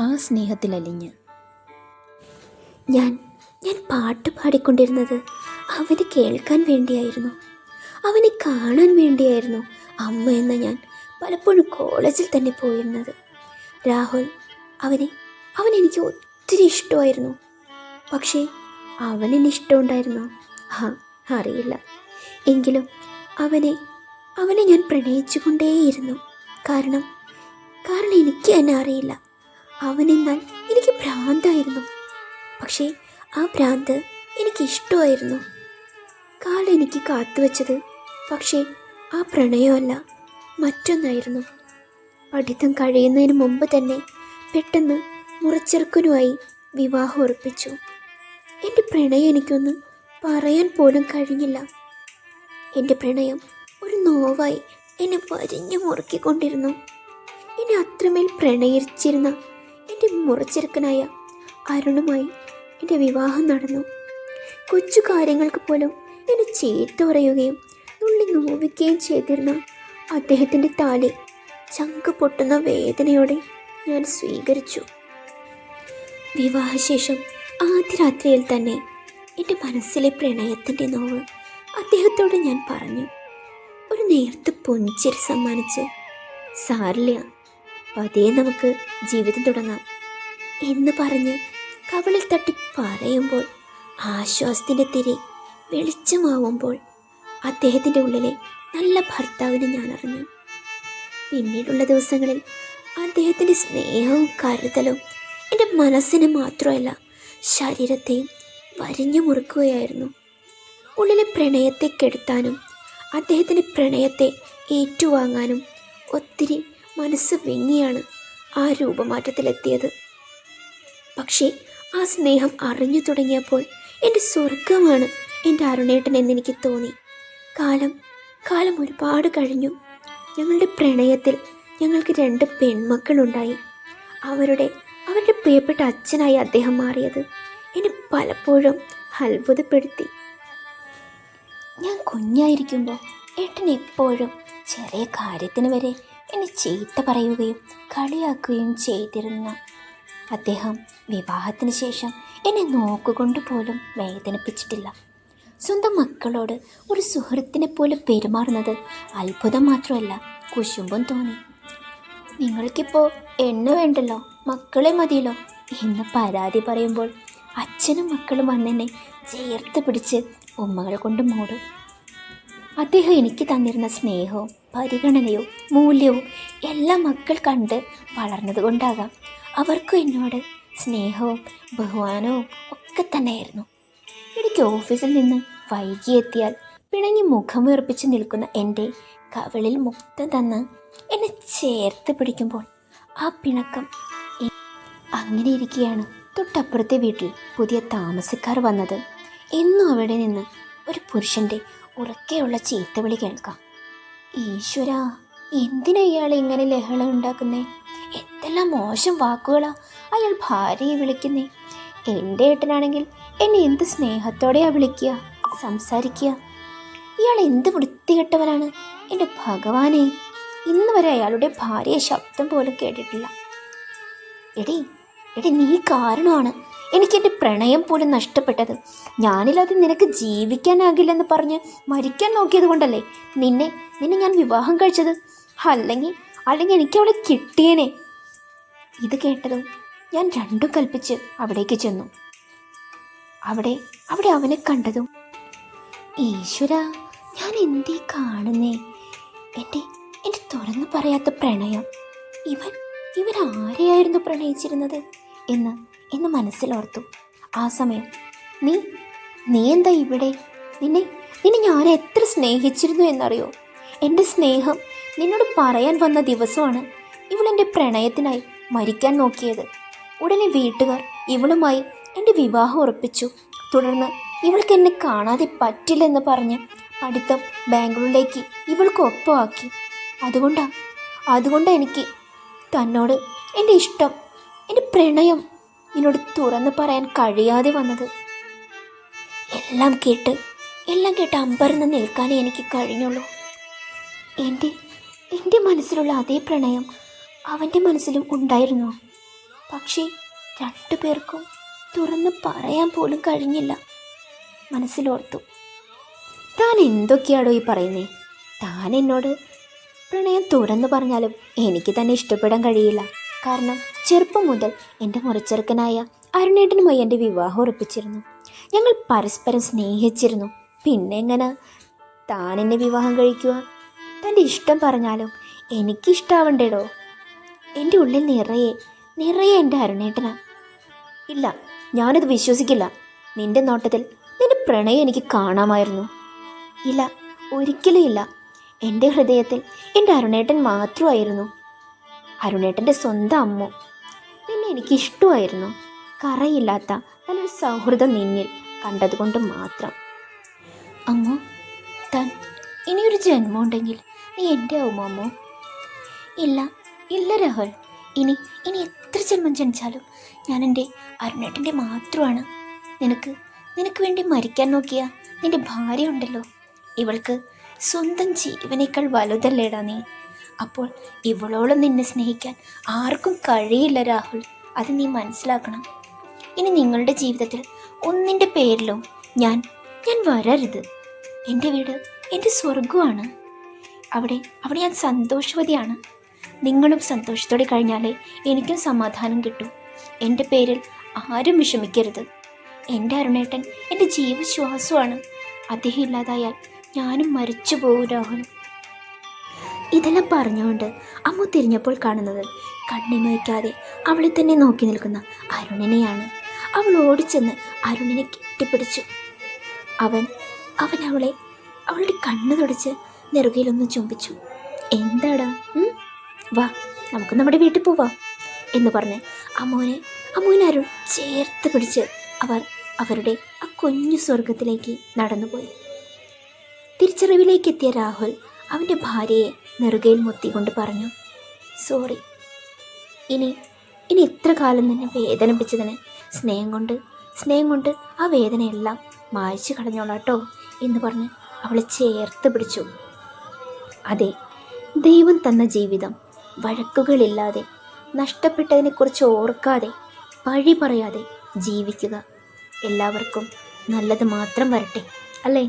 ആ സ്നേഹത്തിലലിഞ്ഞ്. ഞാൻ ഞാൻ പാട്ട് പാടിക്കൊണ്ടിരുന്നത് അവന് കേൾക്കാൻ വേണ്ടിയായിരുന്നു. അവനെ കാണാൻ വേണ്ടിയായിരുന്നു. അമ്മ എന്ന ഞാൻ പലപ്പോഴും കോളേജിൽ തന്നെ പോയിരുന്നത്. രാഹുൽ അവനെ അവൻ എനിക്ക് ഒത്തിരി ഇഷ്ടമായിരുന്നു. പക്ഷേ അവനെന്നെ ഇഷ്ടമുണ്ടായിരുന്നോ? ആ അറിയില്ല. എങ്കിലും അവനെ അവനെ ഞാൻ പ്രണയിച്ചുകൊണ്ടേയിരുന്നു. കാരണം കാരണം എനിക്ക് തന്നെ അറിയില്ല. അവനെന്നാൽ എനിക്ക് ഭ്രാന്തായിരുന്നു. പക്ഷേ ആ ഭ്രാന്ത് എനിക്ക് ഇഷ്ടമായിരുന്നു. കാലെനിക്ക് കാത്തുവച്ചത് പക്ഷേ ആ പ്രണയമല്ല മറ്റൊന്നായിരുന്നു. പഠിത്തം കഴിയുന്നതിന് മുമ്പ് തന്നെ പെട്ടെന്ന് മുറച്ചെറുക്കനുമായി വിവാഹം ഉറപ്പിച്ചു. എന്റെ പ്രണയം എനിക്കൊന്നും പറയാൻ പോലും കഴിഞ്ഞില്ല. എന്റെ പ്രണയം ഒരു നോവായി എന്നെ വരിഞ്ഞു മുറുക്കിക്കൊണ്ടിരുന്നു. എന്നെ അത്രമേൽ പ്രണയിച്ചിരുന്ന എന്റെ മുറച്ചെറുക്കനായ അരുണുമായി എന്റെ വിവാഹം നടന്നു. കൊച്ചു കാര്യങ്ങൾക്ക് പോലും എന്നെ ചേർത്ത് പറയുകയും നുള്ളി നോവിക്കുകയും ചെയ്തിരുന്ന അദ്ദേഹത്തിന്റെ താലി ചങ്ക് പൊട്ടുന്ന വേദനയോടെ ഞാൻ സ്വീകരിച്ചു. വിവാഹശേഷം ആദ്യ രാത്രിയിൽ തന്നെ എന്റെ മനസ്സിലെ പ്രണയത്തിന്റെ നോവ് അദ്ദേഹത്തോട് ഞാൻ പറഞ്ഞു. ഒരു നേർത്ത പൊഞ്ചിരി സമ്മാനിച്ച് സാരില്ല പതിയെ നമുക്ക് ജീവിതം തുടങ്ങാം എന്ന് പറഞ്ഞ് കവളിൽ തട്ടി പറയുമ്പോൾ ആശ്വാസത്തിന്റെ തിരി വെളിച്ചമാവുമ്പോൾ അദ്ദേഹത്തിന്റെ ഉള്ളിലെ നല്ല ഭർത്താവിനെ ഞാൻ അറിഞ്ഞു. പിന്നീടുള്ള ദിവസങ്ങളിൽ അദ്ദേഹത്തിന്റെ സ്നേഹവും കരുതലും എന്റെ മനസ്സിനെ മാത്രമല്ല ശരീരത്തെയും വരിഞ്ഞു മുറുക്കുകയായിരുന്നു. ഉള്ളിലെ പ്രണയത്തെ കെടുത്താനും അദ്ദേഹത്തിന്റെ പ്രണയത്തെ ഏറ്റുവാങ്ങാനും ഒത്തിരി മനസ്സ് വിങ്ങിയാണ് ആ രൂപമാറ്റത്തിലെത്തിയത്. പക്ഷേ ആ സ്നേഹം അറിഞ്ഞു തുടങ്ങിയപ്പോൾ എന്റെ സ്വർഗമാണ് എന്റെ അരുണേട്ടൻ എന്നെനിക്ക് തോന്നി. കാലം കാലം ഒരുപാട് കഴിഞ്ഞു. ഞങ്ങളുടെ പ്രണയത്തിൽ ഞങ്ങൾക്ക് രണ്ട് പെൺമക്കളുണ്ടായി. അവരുടെ അവരുടെ പ്രിയപ്പെട്ട അച്ഛനായി അദ്ദേഹം മാറിയത് എന്നെ പലപ്പോഴും അത്ഭുതപ്പെടുത്തി. ഞാൻ കുഞ്ഞായിരിക്കുമ്പോൾ ഏട്ടൻ എപ്പോഴും ചെറിയ കാര്യത്തിന് വരെ എന്നെ ചീത്ത പറയുകയും കളിയാക്കുകയും ചെയ്തിരുന്ന. അദ്ദേഹം വിവാഹത്തിന് ശേഷം എന്നെ നോക്കുകൊണ്ട് പോലും വേദനിപ്പിച്ചിട്ടില്ല. സ്വന്തം മക്കളോട് ഒരു സുഹൃത്തിനെ പോലെ പെരുമാറുന്നത് അത്ഭുതം മാത്രമല്ല കുശുമ്പും തോന്നി. നിങ്ങൾക്കിപ്പോൾ എണ്ണ വേണ്ടല്ലോ? മക്കളെ മതിയല്ലോ? എന്ന് പരാതി പറയുമ്പോൾ അച്ഛനും മക്കളും വന്നെന്നെ ചേർത്ത് പിടിച്ച് ഉമ്മകൾ കൊണ്ട് മൂടും. അദ്ദേഹം എനിക്ക് തന്നിരുന്ന സ്നേഹവും പരിഗണനയോ മൂല്യവും എല്ലാ മക്കൾ കണ്ട് വളർന്നതുകൊണ്ടാകാം. അവർക്കും എന്നോട് സ്നേഹവും ബഹുമാനവും ഒക്കെ തന്നെയായിരുന്നു. ഇടയ്ക്ക് ഓഫീസിൽ നിന്ന് വൈകിയെത്തിയാൽ പിണങ്ങി മുഖം വീർപ്പിച്ച് നിൽക്കുന്ന എന്റെ കവിളിൽ മുക്തം തന്ന് എന്നെ ചേർത്ത് പിടിക്കുമ്പോൾ ആ പിണക്കം അങ്ങനെ ഇരിക്കുകയാണ് തൊട്ടപ്പുറത്തെ വീട്ടിൽ പുതിയ താമസക്കാർ വന്നത്. എന്നും അവിടെ നിന്ന് ഒരു പുരുഷന്റെ ഉറക്കെയുള്ള ചീത്തവിളി കേൾക്കാം. ഈശ്വര എന്തിനാ ഇയാൾ ഇങ്ങനെ ലഹള ഉണ്ടാക്കുന്നേ? എന്തെല്ലാം മോശം വാക്കുകളാ അയാൾ ഭാര്യയെ വിളിക്കുന്നേ. എന്റെ ഏട്ടനാണെങ്കിൽ എന്നെ എന്ത് സ്നേഹത്തോടെയാ വിളിക്കുക സംസാരിക്കുക? ഇയാൾ എന്ത് വൃത്തികെട്ടവനാണ്? എന്റെ ഭഗവാനെ ഇന്ന് വരെ അയാളുടെ ഭാര്യയെ ശബ്ദം പോലും കേട്ടിട്ടില്ല. എടി എടി നീ കാരണമാണ്. എനിക്ക് എന്റെ പ്രണയം പോലും നഷ്ടപ്പെട്ടത്. ഞാനില്ലാതെ നിനക്ക് ജീവിക്കാനാകില്ലെന്ന് പറഞ്ഞ് മരിക്കാൻ നോക്കിയത് കൊണ്ടല്ലേ? നിന്നെ നിന്നെ ഞാൻ വിവാഹം കഴിച്ചത്. അല്ലെങ്കിൽ അല്ലെങ്കിൽ എനിക്ക് അവളെ കിട്ടിയേനെ. ഇത് കേട്ടതും ഞാൻ രണ്ടും കൽപ്പിച്ച് അവിടേക്ക് ചെന്നു. അവിടെ അവിടെ അവനെ കണ്ടതും ഈശ്വര ഞാൻ എന്തേ കാണുന്നേ? എന്റെ എന്റെ തുറന്നു പറയാത്ത പ്രണയം. ഇവൻ ഇവരാരെയായിരുന്നു പ്രണയിച്ചിരുന്നത്? എന്ന് എന്ന് മനസ്സിലോർത്തു. ആ സമയം നീ നീ എന്താ ഇവിടെ? നിന്നെ നിന്നെ ഞാൻ എത്ര സ്നേഹിച്ചിരുന്നു എന്നറിയോ? എന്റെ സ്നേഹം നിന്നോട് പറയാൻ വന്ന ദിവസമാണ് ഇവളെന്റെ പ്രണയത്തിനായി മരിക്കാൻ നോക്കിയത്. ഉടനെ വീട്ടുകാർ ഇവളുമായി എന്റെ വിവാഹം ഉറപ്പിച്ചു. തുടർന്ന് ഇവൾക്ക് എന്നെ കാണാതെ പറ്റില്ലെന്ന് പറഞ്ഞ് പഠിത്തം ബാംഗ്ലൂരിലേക്ക് ഇവൾക്ക് ഒപ്പമാക്കി. അതുകൊണ്ടാണ് അതുകൊണ്ടാണ് എനിക്ക് തന്നോട് എന്റെ ഇഷ്ടം എന്റെ പ്രണയം എന്നോട് തുറന്നു പറയാൻ കഴിയാതെ വന്നത്. എല്ലാം കേട്ട് എല്ലാം കേട്ട് അമ്പരന്ന് നിൽക്കാനേ എനിക്ക് കഴിഞ്ഞുള്ളൂ. എന്റെ എന്റെ മനസ്സിലുള്ള അതേ പ്രണയം അവന്റെ മനസ്സിലും ഉണ്ടായിരുന്നു. പക്ഷേ രണ്ടു പേർക്കും തുറന്ന് പറയാൻ പോലും കഴിഞ്ഞില്ല. മനസ്സിലോർത്തു താൻ എന്തൊക്കെയാടോ ഈ പറയുന്നേ? താൻ എന്നോട് പ്രണയം തുറന്നു പറഞ്ഞാലും എനിക്ക് തന്നെ ഇഷ്ടപ്പെടാൻ കഴിയില്ല. കാരണം ചെറുപ്പം മുതൽ എന്റെ മുറിച്ചെറുക്കനായ അരുണേട്ടനുമായി എന്റെ വിവാഹം ഉറപ്പിച്ചിരുന്നു. ഞങ്ങൾ പരസ്പരം സ്നേഹിച്ചിരുന്നു. പിന്നെ എങ്ങനെ? താൻ എന്നെ വിവാഹം കഴിക്കുക തന്റെ ഇഷ്ടം പറഞ്ഞാലും? എനിക്കിഷ്ടാവണ്ടേടോ? എന്റെ ഉള്ളിൽ നിറയെ നിറയെ എന്റെ അരുണേട്ടനാ. ഇല്ല ഞാനത് വിശ്വസിക്കില്ല. നിന്റെ നോട്ടത്തിൽ നിന്റെ പ്രണയം എനിക്ക് കാണാമായിരുന്നു. ഇല്ല ഒരിക്കലും ഇല്ല. എന്റെ ഹൃദയത്തിൽ എന്റെ അരുണേട്ടൻ മാത്രമായിരുന്നു. അരുണേട്ടന്റെ സ്വന്തം അമ്മു. നിന്നെ എനിക്ക് ഇഷ്ടമായിരുന്നു കറയില്ലാത്ത നല്ലൊരു സൗഹൃദം നിന്നിൽ കണ്ടതുകൊണ്ട് മാത്രം. അമ്മു താൻ ഇനിയൊരു ജന്മം ഉണ്ടെങ്കിൽ നീ എന്റെ ആവുമോ അമ്മോ. ഇല്ല ഇല്ല രാഹുൽ. ഇനി ഇനി എത്ര ജന്മം ജനിച്ചാലും ഞാൻ എന്റെ അരുണേട്ടന്റെ മാത്രമാണ്. നിനക്ക് നിനക്ക് വേണ്ടി മരിക്കാൻ നോക്കിയ നിന്റെ ഭാര്യ ഉണ്ടല്ലോ ഇവൾക്ക് സ്വന്തം ജീവനേക്കാൾ വലുതല്ലേടാ നീ. അപ്പോൾ ഇവളോളം നിന്നെ സ്നേഹിക്കാൻ ആർക്കും കഴിയില്ല രാഹുൽ. അത് നീ മനസ്സിലാക്കണം. ഇനി നിങ്ങളുടെ ജീവിതത്തിൽ ഒന്നിന്റെ പേരിലും ഞാൻ ഞാൻ വരരുത്. എന്റെ വീട് എന്റെ സ്വർഗമാണ് അവിടെ അവിടെ ഞാൻ സന്തോഷവതിയാണ്. നിങ്ങളും സന്തോഷത്തോടെ കഴിഞ്ഞാലേ എനിക്കും സമാധാനം കിട്ടും. എന്റെ പേരിൽ ആരും വിഷമിക്കരുത്. എന്റെ അരുണേട്ടൻ എന്റെ ജീവശ്വാസമാണ്. അദ്ദേഹം ഇല്ലാതായാൽ ഞാനും മരിച്ചു പോകും രാഹുൽ. ഇതെല്ലാം പറഞ്ഞുകൊണ്ട് അമ്മു തിരിഞ്ഞപ്പോൾ കാണുന്നത് കണ്ണിമയ്ക്കാതെ അവളെ തന്നെ നോക്കി നിൽക്കുന്ന അരുണിനെയാണ്. അവൾ ഓടിച്ചെന്ന് അരുണിനെ കെട്ടിപ്പിടിച്ചു. അവൻ അവൻ അവളെ അവളുടെ കണ്ണ് തുടച്ച് നെറുകയിലൊന്ന് ചുംബിച്ചു. എന്താടാ? വാ നമുക്ക് നമ്മുടെ വീട്ടിൽ പോവാം എന്ന് പറഞ്ഞ് അമ്മുവിനെ അമ്മുവിനെ അരുൺ ചേർത്ത് പിടിച്ച് അവർ അവരുടെ ആ കുഞ്ഞു സ്വർഗത്തിലേക്ക് നടന്നുപോയി. തിരിച്ചറിവിലേക്ക് എത്തിയ രാഹുൽ അവന്റെ ഭാര്യയെ നെറുകയിൽ മുത്തിക്കൊണ്ട് പറഞ്ഞു സോറി. ഇനി ഇനി ഇത്ര കാലം നിന്നെ വേദനിപ്പിച്ചതിന് സ്നേഹം കൊണ്ട് സ്നേഹം കൊണ്ട് ആ വേദനയെല്ലാം മായച്ചു കളഞ്ഞോളാട്ടോ എന്ന് പറഞ്ഞ് അവളെ ചേർത്ത് പിടിച്ചു. അതെ ദൈവം തന്ന ജീവിതം വഴക്കുകളില്ലാതെ നഷ്ടപ്പെട്ടതിനെക്കുറിച്ച് ഓർക്കാതെ പഴി പറയാതെ ജീവിക്കുക എല്ലാവർക്കും നല്ലത് മാത്രം വരട്ടെ അല്ലേ?